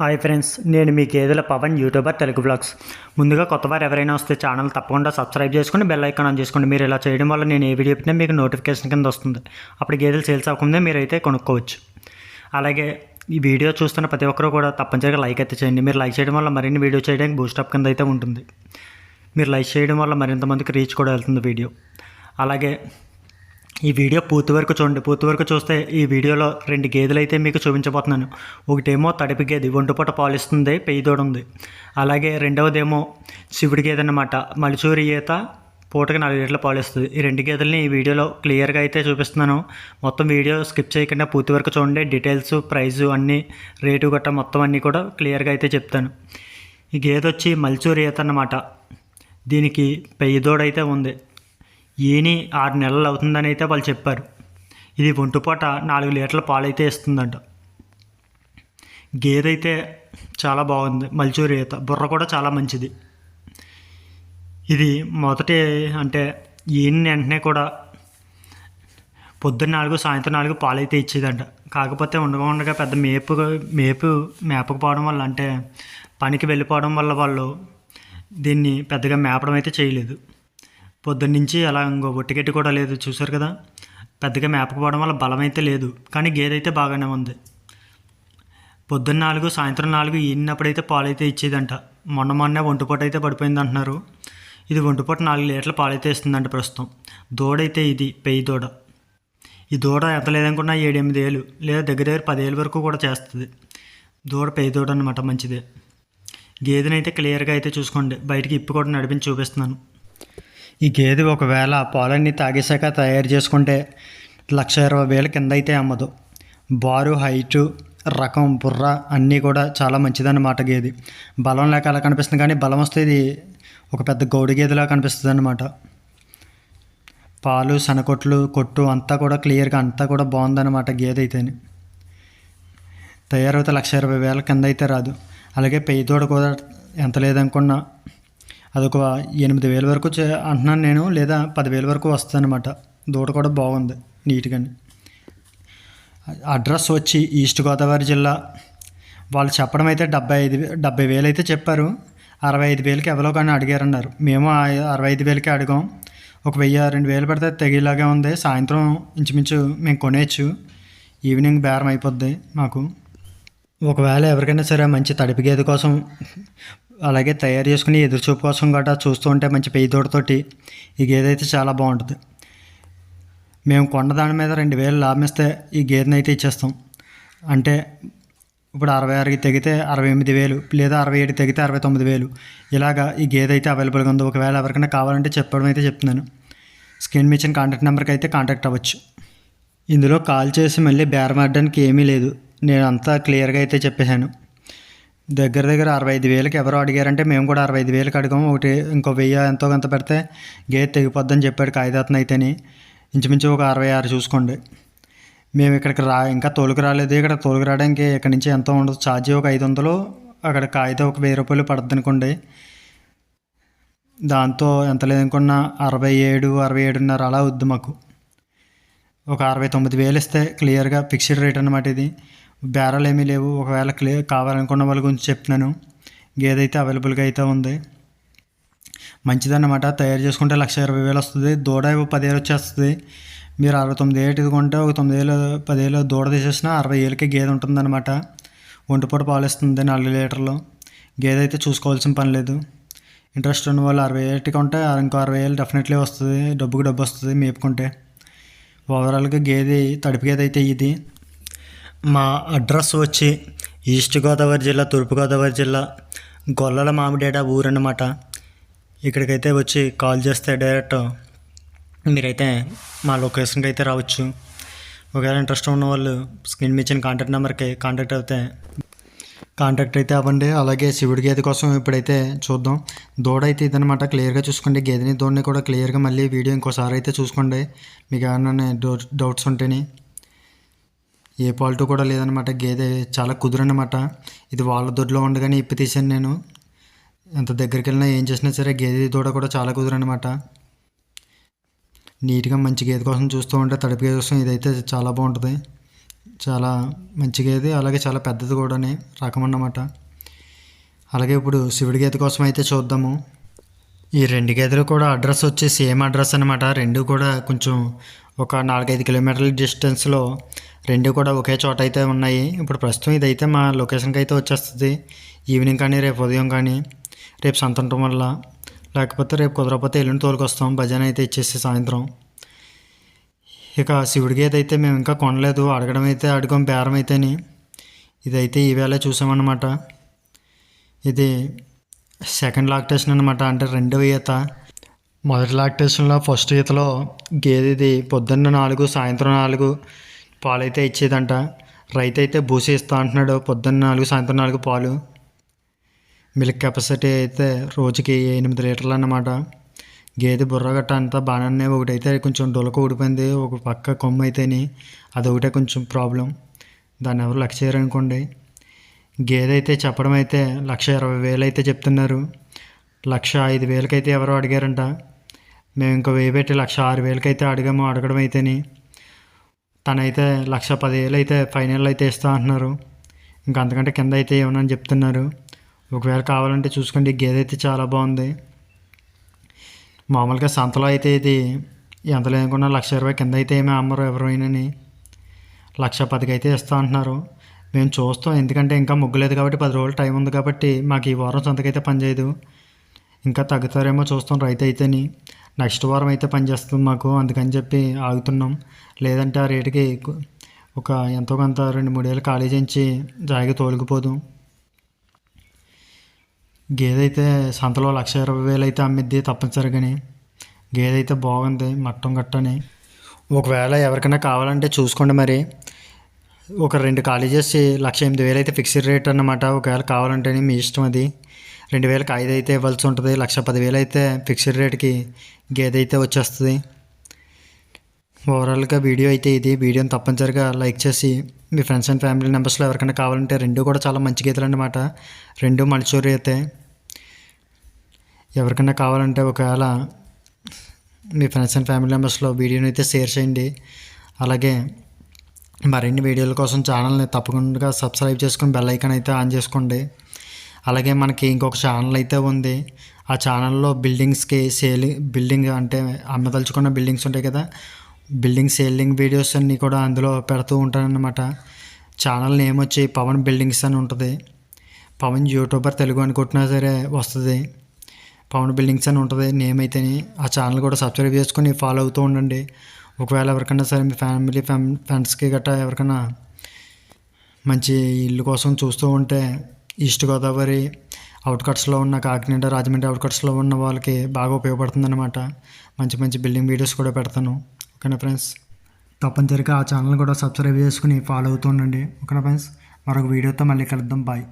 Hi friends నేను మీ గేదెల Pawan YouTuber Telugu blogs ముందుగా కొత్త వారు ఎవరైనా వస్తే ఛానల్ తప్పకుండా సబ్స్క్రైబ్ చేసుకుని బెల్ ఐకాన్ ఆన్ చేసుకోండి. మీరు ఇలా చేయడం వల్ల నేను ఏ వీడియో పెట్టినా మీకు నోటిఫికేషన్ కింద వస్తుంది. అప్పుడు గేదెలు సేల్స్ అవ్వకుండా మీరైతే కొనుక్కోవచ్చు. అలాగే ఈ వీడియో చూస్తున్న ప్రతి ఒక్కరూ కూడా తప్పనిసరిగా లైక్ అయితే చేయండి. మీరు లైక్ చేయడం వల్ల మరిన్ని వీడియో చేయడానికి బూస్టప్ కింద అయితే ఉంటుంది. మీరు లైక్ చేయడం వల్ల మరింత మందికి రీచ్ కూడా వెళ్తుంది వీడియో. అలాగే ఈ వీడియో పూర్తి వరకు చూడండి. పూర్తి వరకు చూస్తే ఈ వీడియోలో రెండు గేదెలు అయితే మీకు చూపించబోతున్నాను. ఒకటేమో తడిపి గేది ఒంటిపూట పాలిస్తుంది పెయ్యి ఉంది. అలాగే రెండవదేమో శివుడి గేదె అన్నమాట. మలిచూరి ఈత పూటకి నాలుగు లీటర్లు పాలిస్తుంది. ఈ రెండు గేదెలని ఈ వీడియోలో క్లియర్గా అయితే చూపిస్తున్నాను. మొత్తం వీడియో స్కిప్ చేయకుండా పూర్తి వరకు చూడండి. డీటెయిల్స్ ప్రైజు అన్నీ రేటు గట్ట మొత్తం అన్నీ కూడా క్లియర్గా అయితే చెప్తాను. ఈ గేదె వచ్చి మల్చూరి ఈత అన్నమాట. దీనికి పెయిదూడైతే ఉంది. ఈని ఆరు నెలలు అవుతుందని అయితే వాళ్ళు చెప్పారు. ఇది ఒంటిపూట నాలుగు లీటర్ల పాలైతే ఇస్తుందంట గేదె అయితే చాలా బాగుంది. మల్చూరి ఈత బుర్ర కూడా చాలా మంచిది. ఇది మొదటి అంటే ఈయన వెంటనే కూడా పొద్దున్న నాలుగు సాయంత్రం నాలుగు పాలు అయితే ఇచ్చేదంట. కాకపోతే ఉండగా ఉండగా పెద్ద మేపు మేపు మేపకపోవడం వల్ల అంటే పనికి వెళ్ళిపోవడం వల్ల వాళ్ళు దీన్ని పెద్దగా మేపడం అయితే చేయలేదు. పొద్దున్నుంచి అలా ఇంకో ఒట్టిగట్టి కూడా లేదు చూసారు కదా? పెద్దగా మేపకపోవడం వల్ల బలం అయితే లేదు కానీ గేదె అయితే బాగానే ఉంది. పొద్దున్న నాలుగు సాయంత్రం నాలుగు ఈనప్పుడైతే పాలు అయితే ఇచ్చేదంట. మొన్న మొన్న ఒంటిపూట అయితే పడిపోయింది అంటున్నారు. ఇది ఒంటిపూట నాలుగు లీటర్ల పాలు అయితే ఇస్తుందంట ప్రస్తుతం. దూడైతే ఇది పెయ్యి దూడ. ఈ దూడ ఎంత లేదనుకున్నా ఏడెనిమిది ఏళ్ళు లేదా దగ్గర దగ్గర పదేళ్ళ వరకు కూడా చేస్తుంది. దూడ పెయ్యి దూడ అనమాట మంచిదే. గేదెనైతే క్లియర్గా అయితే చూసుకోండి. బయటికి ఇప్పు కూడా నడిపించి చూపిస్తున్నాను. ఈ గేదె ఒకవేళ పాలన్నీ తాగేశాక తయారు చేసుకుంటే లక్ష ఇరవై వేల కింద అయితే అమ్మదు. బారు హైటు రకం బుర్ర అన్నీ కూడా చాలా మంచిదన్నమాట గేది. బలం లేక అలా కనిపిస్తుంది కానీ బలం వస్తే ఇది ఒక పెద్ద గౌడి గేదెలా కనిపిస్తుంది అనమాట పాలు సనకొట్లు కొట్టు అంతా కూడా క్లియర్గా అంతా కూడా బాగుందన్నమాట గేదె అయితేనే. తయారైతే లక్ష ఇరవై వేల కింద అయితే రాదు. అలాగే పెయ్యి తోడ కూడా ఎంత లేదనుకున్నా అదొక ఎనిమిది వేల వరకు చే అంటున్నాను నేను లేదా పదివేల వరకు వస్తుందన్నమాట. దూడ కూడా బాగుంది నీట్గాని. అడ్రస్ వచ్చి ఈస్ట్ గోదావరి జిల్లా. వాళ్ళు చెప్పడం అయితే డెబ్బై ఐదు డెబ్బై వేలు అయితే చెప్పారు. అరవై ఐదు వేలకి ఎవరో కానీ అడిగారన్నారు. మేము అరవై ఐదు వేలకి అడిగాం. ఒక వెయ్యి రెండు వేలు పడితే తెగేలాగే ఉంది. సాయంత్రం ఇంచుమించు మేము కొనేచ్చు ఈవినింగ్ బేరం అయిపోద్ది మాకు. ఒకవేళ ఎవరికైనా సరే మంచి తడిపి గేదె కోసం అలాగే తయారు చేసుకుని ఎదురుచూపు కోసం గట్రా చూస్తూ ఉంటే మంచి పెయ్యి తోటతోటి ఈ గేదె అయితే చాలా బాగుంటుంది. మేము కొండ దాని మీద రెండు వేలు లాభం ఇస్తే ఈ గేదెని అయితే ఇచ్చేస్తాం. అంటే ఇప్పుడు అరవై ఆరుకి తెగితే అరవై ఎనిమిది వేలు లేదా అరవై ఏడు తెగితే అరవై తొమ్మిది వేలు. ఇలాగా ఈ గేదె అయితే అవైలబుల్గా ఉంది. ఒకవేళ ఎవరికైనా కావాలంటే చెప్పడం అయితే చెప్తున్నాను. స్క్రీన్ మిషన్ కాంటాక్ట్ నెంబర్కి అయితే కాంటాక్ట్ అవ్వచ్చు. ఇందులో కాల్ చేసి మళ్ళీ బేరమాడడానికి ఏమీ లేదు. నేను అంతా క్లియర్గా అయితే చెప్పేశాను. దగ్గర దగ్గర అరవై ఐదు వేలకు ఎవరో అడిగారంటే మేము కూడా అరవై ఐదు వేలకు అడిగాము ఒకటి ఇంకో వెయ్యి ఎంతో కొంత పెడితే గేట్ తెగిపోద్దని చెప్పాడు కాగితాతను అయితేని ఇంచుమించు ఒక అరవై ఆరు చూసుకోండి. మేము ఇక్కడికి రా ఇంకా తోలుకు రాలేదు. ఇక్కడ తోలుకు రావడానికి ఇక్కడ నుంచి ఎంతో ఉండదు. ఛార్జీ ఒక ఐదు వందలు అక్కడ కాగితం ఒక వెయ్యి రూపాయలు పడుతుంది అనుకోండి. దాంతో ఎంత లేదనుకున్నా అరవై ఏడు అరవై ఏడున్నర అలా వద్దు మాకు. ఒక అరవై తొమ్మిది వేలు ఇస్తే క్లియర్గా ఫిక్స్డ్ రేట్ అనమాట ఇది. బేరాలు ఏమీ లేవు. ఒకవేళ క్లియర్ కావాలనుకున్న వాళ్ళ గురించి చెప్తున్నాను. గేదె అయితే అవైలబుల్గా అయితే ఉంది. మంచిదన్నమాట. తయారు చేసుకుంటే లక్ష ఇరవై వేలు వస్తుంది. దూడ పదివేలు వచ్చేస్తుంది. మీరు అరవై తొమ్మిది ఏళ్ళు కొంటే ఒక తొమ్మిది వేలు పదివేలు దూడ తీసేసిన అరవై ఏళ్ళకి గేదె ఉంటుందన్నమాట. ఒంటిపూట పాలిస్తుంది నాలుగు లీటర్లు. గేదె అయితే చూసుకోవాల్సిన పని లేదు. ఇంట్రెస్ట్ ఉన్న వాళ్ళు అరవై ఏటికి ఉంటే ఇంకో అరవై ఏళ్ళు డెఫినెట్లీ వస్తుంది. డబ్బుకి డబ్బు వస్తుంది మేపుకుంటే. ఓవరాల్గా గేదె తడిపి గేదె అయితే ఇది. మా అడ్రస్ వచ్చి ఈస్ట్ గోదావరి జిల్లా తూర్పుగోదావరి జిల్లా గొల్లల మామిడేడ ఊరు అన్నమాట ఇక్కడికైతే వచ్చి కాల్ చేస్తే డైరెక్ట్ మీరైతే మా లొకేషన్కి అయితే రావచ్చు. ఒకవేళ ఇంట్రెస్ట్ ఉన్న వాళ్ళు స్క్రీన్ మీద ఇచ్చిన కాంటాక్ట్ నెంబర్కి కాంటాక్ట్ అయితే కాంటాక్ట్ అయితే అవ్వండి. అలాగే శివుడి గేదె కోసం ఇప్పుడైతే చూద్దాం. దూడ అయితే ఇదనమాట క్లియర్గా చూసుకోండి. గేదెని దూడని కూడా క్లియర్గా మళ్ళీ వీడియో ఇంకోసారి అయితే చూసుకోండి. మీకు ఏమైనా డౌట్స్ ఉంటేనే ఏ పాలిటీ కూడా లేదనమాట గేదె చాలా కుదురనమాట ఇది వాళ్ళ దొడ్లో ఉండగానే ఇప్పి తీసాను నేను. ఎంత దగ్గరికి వెళ్ళినా ఏం చేసినా సరే గేదె దూడ కూడా చాలా కుదురనమాట నీట్గా మంచి గేదె కోసం చూస్తూ ఉంటే తడిపి గేదె కోసం ఇదైతే చాలా బాగుంటుంది. చాలా మంచి గేదె అలాగే చాలా పెద్దది కూడా రకం అన్నమాట అలాగే ఇప్పుడు శివుడి గేదె కోసం అయితే చూద్దాము. ఈ రెండు గేదెలు కూడా అడ్రస్ వచ్చి సేమ్ అడ్రస్ అనమాట రెండు కూడా కొంచెం ఒక నాలుగైదు కిలోమీటర్ల డిస్టెన్స్లో రెండు కూడా ఒకే చోట అయితే ఉన్నాయి. ఇప్పుడు ప్రస్తుతం ఇదైతే మా లొకేషన్కి అయితే వచ్చేస్తుంది. ఈవినింగ్ కానీ రేపు ఉదయం కానీ రేపు సంత ఉండటం వల్ల. లేకపోతే రేపు కుదరకపోతే ఎల్లుండి తోలుకొస్తాం. భజన అయితే ఇచ్చేసి సాయంత్రం. ఇక శివుడికి ఏదైతే మేము ఇంకా కొనలేదు అడగడం అయితే అడగం బేరం అయితేని. ఇదైతే ఈవేళ చూసామన్నమాట. ఇది సెకండ్ లాక్టేషన్ అనమాట అంటే రెండవ ఈత. మొదటి లాక్టేషన్లో ఫస్ట్ ఈతలో గేదెది పొద్దున్న నాలుగు సాయంత్రం నాలుగు పాలైతే ఇచ్చేదంట. రైతు అయితే బూసి ఇస్తా అంటున్నాడు. పొద్దున్న నాలుగు సాయంత్రం నాలుగు పాలు. మిల్క్ కెపాసిటీ అయితే రోజుకి ఎనిమిది లీటర్లు అన్నమాట. గేదె బుర్ర గట్ట అంతా బాగానే ఒకటైతే కొంచెం డొలక ఊడిపోయింది. ఒక పక్క కొమ్ము అయితేని అది ఒకటే కొంచెం ప్రాబ్లం. దాన్ని ఎవరు లక్ష చేయరనుకోండి గేదె అయితే చెప్పడం అయితే లక్ష ఇరవై వేలు అయితే చెప్తున్నారు. లక్ష ఐదు వేలకైతే ఎవరో అడిగారంట. మేము ఇంకా వేయబెట్టి లక్ష ఆరు వేలకైతే అడిగాము. అడగడం అయితేనే తనైతే లక్ష పదివేలు అయితే ఫైనల్ అయితే ఇస్తా అంటున్నారు. ఇంకా అంతకంటే కింద అయితే ఏమని చెప్తున్నారు. ఒకవేళ కావాలంటే చూసుకోండి ఈ గేదె అయితే చాలా బాగుంది. మామూలుగా సంతలో అయితే ఇది ఎంత లేకుండా లక్ష ఇరవై కింద అయితే ఏమీ అమ్మరు ఎవరైనాని. లక్ష పదికి అయితే ఇస్తా అంటున్నారు. మేము చూస్తాం ఎందుకంటే ఇంకా ముగ్గులేదు కాబట్టి పది రోజులు టైం ఉంది కాబట్టి మాకు ఈ వారం సంతకైతే పనిచేయదు. ఇంకా తగ్గుతారేమో చూస్తాం రైతు అయితేని. నెక్స్ట్ వారం అయితే పనిచేస్తుంది మాకు. అందుకని చెప్పి ఆగుతున్నాం. లేదంటే ఆ రేటుకి ఒక ఎంతో కొంత రెండు మూడేళ్ళు ఖాళీ చేయించి జాయిగా తోలుకుపోదు. గేదె అయితే సంతలో లక్ష ఇరవై వేలు అయితే అమ్మిద్ది తప్పనిసరిగాని. గేదె అయితే బాగుంది మట్టం గట్టని. ఒకవేళ ఎవరికైనా కావాలంటే చూసుకోండి మరి. ఒక రెండు ఖాళీ చేసి లక్ష ఎనిమిది వేలు అయితే ఫిక్స్డ్ రేట్ అన్నమాట. ఒకవేళ కావాలంటేనే మీ ఇష్టం అది. రెండు వేలకు ఐదు అయితే ఇవ్వాల్సి ఉంటుంది. లక్ష పదివేలు అయితే ఫిక్స్డ్ రేట్కి గేదె అయితే వచ్చేస్తుంది. ఓవరాల్గా వీడియో అయితే ఇది. వీడియోని తప్పనిసరిగా లైక్ చేసి మీ ఫ్రెండ్స్ అండ్ ఫ్యామిలీ మెంబర్స్లో ఎవరికైనా కావాలంటే రెండు కూడా చాలా మంచి గీతలు అన్నమాట. రెండు మల్చూరి అయితే ఎవరికైనా కావాలంటే ఒకవేళ మీ ఫ్రెండ్స్ అండ్ ఫ్యామిలీ మెంబర్స్లో వీడియోని అయితే షేర్ చేయండి. అలాగే మరిన్ని వీడియోల కోసం ఛానల్ని తప్పకుండా సబ్స్క్రైబ్ చేసుకొని బెల్ ఐకాన్ అయితే ఆన్ చేసుకోండి. అలాగే మనకి ఇంకొక ఛానల్ అయితే ఉంది. ఆ ఛానల్లో బిల్డింగ్స్కి సేలింగ్ బిల్డింగ్ అంటే అమ్మదలుచుకున్న బిల్డింగ్స్ ఉంటాయి కదా. బిల్డింగ్ సేలింగ్ వీడియోస్ అన్నీ కూడా అందులో పెడుతూ ఉంటానన్నమాట ఛానల్ నేమ్ వచ్చి పవన్ బిల్డింగ్స్ అని ఉంటుంది. పవన్ యూట్యూబర్ తెలుగు అని కొట్టినా సరే వస్తుంది. పవన్ బిల్డింగ్స్ అని ఉంటుంది నేమ్ అయితేనే. ఆ ఛానల్ కూడా సబ్స్క్రైబ్ చేసుకొని ఫాలో అవుతూ ఉండండి. ఒకవేళ ఎవరికైనా సరే మీ ఫ్యామిలీ ఫ్రెండ్స్కి గట్రా ఎవరికైనా మంచి ఇల్లు కోసం చూస్తూ ఉంటే ఈస్ట్ గోదావరి అవుట్కట్స్లో ఉన్న కాకినాడ రాజమండ్రి అవుట్కట్స్లో ఉన్న వాళ్ళకి బాగా ఉపయోగపడుతుంది అనమాట మంచి మంచి బిల్డింగ్ వీడియోస్ కూడా పెడతాను. ఓకేనా ఫ్రెండ్స్? తప్పనిసరిగా ఆ ఛానల్ కూడా సబ్స్క్రైబ్ చేసుకుని ఫాలో అవుతూ ఉండండి. ఓకేనా ఫ్రెండ్స్? మరొక వీడియోతో మళ్ళీ కలుద్దాం. బాయ్.